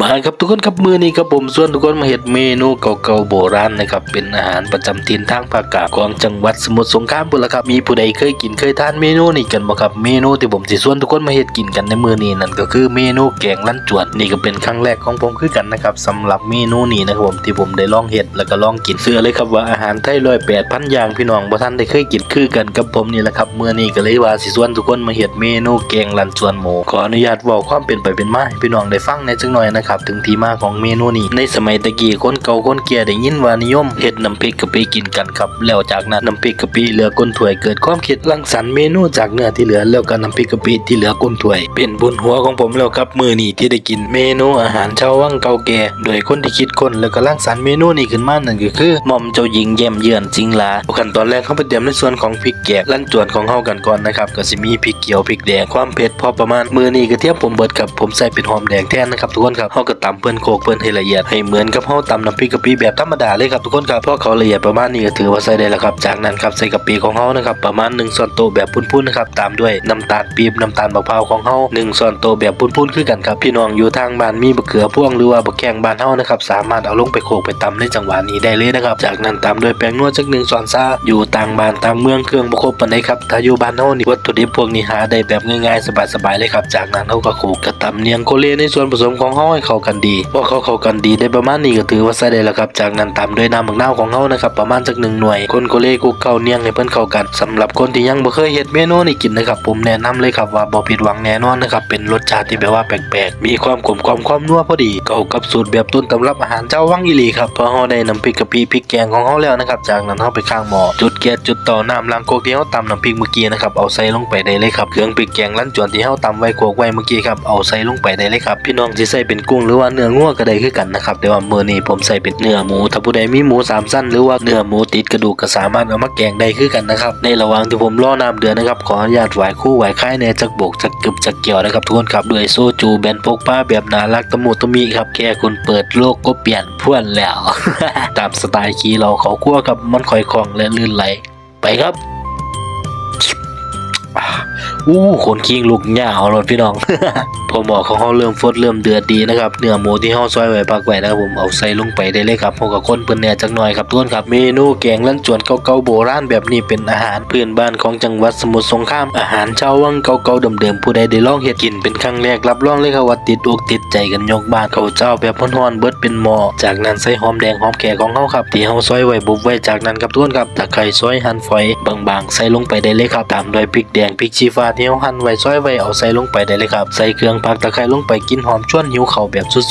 มาครับทุกคนครับมือนี้ครับผมส่วนทุกคนมาเห็ดเมนูเก่าๆโบราณนะครับเป็นอาหารประจำถิ่นทางภาคกลางของจังหวัดสมุทรสงครามพุ่นะครับมีผู้ใดเคยกินเคยทานเมนูนี้กันบ่ครับเมนูที่ผมสิส่วนทุกคนมาเห็ดกินกันในมือนี้นั่นก็คือเมนูแกงลั่นจวนนี่ก็เป็นครั้งแรกของผมคือกันนะครับสำหรับเมนูนี้นะครับผมที่ผมได้ลองเห็ดแล้วก็ลองกินเสื้อเลยครับว่าอาหารไทยร้อยแปดพันอย่างพี่น้องบ่ทันได้เคยกินคือกันกับผมนี่แหละครับมื้อนี้ก็เลยว่าสิส่วนทุกคนมาเห็ดเมนูแกงลั่นจวนหมูขออนุญาตเว้าความเป็นไปเป็นมาให้พี่น้องได้ฟังในจังหน่อยนะครับถึงที่มาของเมนูนี้ในสมัยตะกี้คนเก่าคนแก่ได้ยินว่านิยมเฮ็ดน้ำพริกกะปิกินกันครับแล้วจากนั้นน้ำพริกกะปิเหลือก้นถ้วยเกิดความคิดรังสรรค์เมนูจากเนื้อที่เหลือแล้วก็น้ำพริกกะปิที่เหลือก้นถ้วย เป็นบุญหัวของผมแล้วครับมือนี้ที่ได้กินเมนูอาหารชาววังเก่าแก่โดยคนที่คิดคนแล้วก็รังสรรค์เมนูนี้ขึ้นมานั่นก็คือหม่อมเจ้าหญิงแย้มเยือนจิงหลาขั้นตอนแรกเขาไปเตรียมในส่วนของพริกแกงลั่นจวนของเฮากันก่อนนะครับก็สิมีพริกเขียวพริกแดงความเผ็ดพอประมาณมือนี้กระเทียมผมเบิดครับผมใส่เป็นหอมแดงแทนนะครับทุกคนครับเฮาก็ตำเพิ่นโคกเพิ่นให้ละเอียดให้เหมือนกับเฮาตำน้ำพริกกะปิแบบธรรมดาเลยครับทุกคนครับพอเขาละเอียดประมาณนี้ก็ถือว่าใส่ได้แล้วครับจากนั้นครับใส่กะปิของเฮานะครับประมาณ1ช้อนโตแบบปุ้นๆนะครับตามด้วยน้ำตาลปี๊บน้ำตาลมะพร้าวของเฮา1ช้อนโตแบบปุ้นๆคือกันครับพี่น้องอยู่ทางบ้านมีบะเขือพ่วงหรือว่าบะแข้งบ้านเฮานะครับสามารถเอาลงไปโขกไปตำในจังหวะนี้ได้เลยนะครับจากนั้นตามด้วยแป้งนวดจักหนึ่งช้อนซาอยู่ต่างบ้านต่างเมืองเครื่องบ่ครบปานใดครับถ้าอยู่บ้านเฮานี่วัตถุดิบพวกนี้หาได้แบบง่ายๆสบายๆเลยครับจากนั้นเฮาก็โขกกระตำเนียงโคเลในส่วนผสมของเฮาให้เข้ากันดีพอเขาเข้ากันดีได้ประมาณนี้ก็ถือว่าใส่ได้แล้วครับ จากนั้นตามด้วยน้ำมะนาวของเฮานะครับประมาณจักหนึ่งหน่วย คนโคเลคลุกเข้าเนียงให้เพิ่อนเข้ากันสำหรับคนที่ยังบ่เคยเฮ็ดเมนูนี้กินนะครับผมแนะนำเลยครับว่าบ่ผิดหวังแน่นอนนะครับเป็นรสชาติที่แบบว่าแปลกๆ มีความกลมความความนัวพอดีเข้ากับสูตรแบบต้นตำรับอาหารเจ้าวังอีหลีครับพอเฮาได้น้ำพริกกะปิพริกแกงของเฮาแล้วนะครับจากนั้นเฮาไปข้างหม้อจุดแก๊สจุดเตาน้ำล้างโคกที่เฮาตำน้ำพริกเมื่อกี้นะครับเอาใส่ลงไปได้เลยครับเครื่องพริกแกงลั่นจวนที่เฮาตำไว้โขลกไว้เมื่อกี้ครับเอาใส่ลงไปได้เลยครับพี่น้องสิใส่เป็นกุงหรือว่าเนื้องัวก็ได้คือกันนะครับแต่ว่ามือนี้ผมใส่เป็นเนื้อหมูถ้าผู้ใดมีหมูสามสั้นหรือว่าเนื้อหมูติดกระดูกก็สามารถเอามาแกงได้คือกันนะครับในระหว่างที่ผมรอน้ำเดือดนะครับขออนุญาตไหว้คู่ไหว้ค่ายในจักบกจักกึบจักเกี่ยวนะครับทุกคนครับด้วยโซจูแบนพกป้าแบบน่ารักตะมุตะมิครับแค่คุณเปิดโลกก็เปลี่ยนพวนแล้ว ตามสไตล์ขี่เราเขาคั่วกับมันคอยคลองและลื่นไหลไปครับ อู้คนคิงลูกหญ้าเอารถพี่น้องพอหมอของเขาเริ่มฟดเริ่มเดือดดีนะครับเนื้อหมูที่เขาซอยไว้ปักไว้นะครับผมเอาใส่ลงไปได้เลยครับพวกกับคนเปิ้นแหน่จักหน่อยครับทุกคนครับเมนูแกงลั่นจวนเก่าๆโบราณแบบนี้เป็นอาหารพื้นบ้านของจังหวัดสมุทรสงครามอาหารชาววังเก่าๆเดิมๆผู้ใดได้ลองเฮ็ดกินเป็นครั้งแรกรับรองเลยครับว่าติดอกติดใจกันยกบ้านเขาวเจ้าแบบร้อนๆเบิดเป็นหม้อจากนั้นใส่หอมแดงหอมแขกของเขาครับที่เขาซอยไว้บุบไว้จากนั้นครับทุกคนครับตะไคร้ซอยหั่นฝอยบางๆ ใส่ลงไปได้เลยครับตามด้วยพริกแดงพริกชี้ฟ้าที่เขาหั่นไว้ซอยไว้เอาใส่ลงไปได้เลยครับ ใส่เครื่องผักตะไคร้ลงไปกินหอมชวนหิวเข่าแบบสุด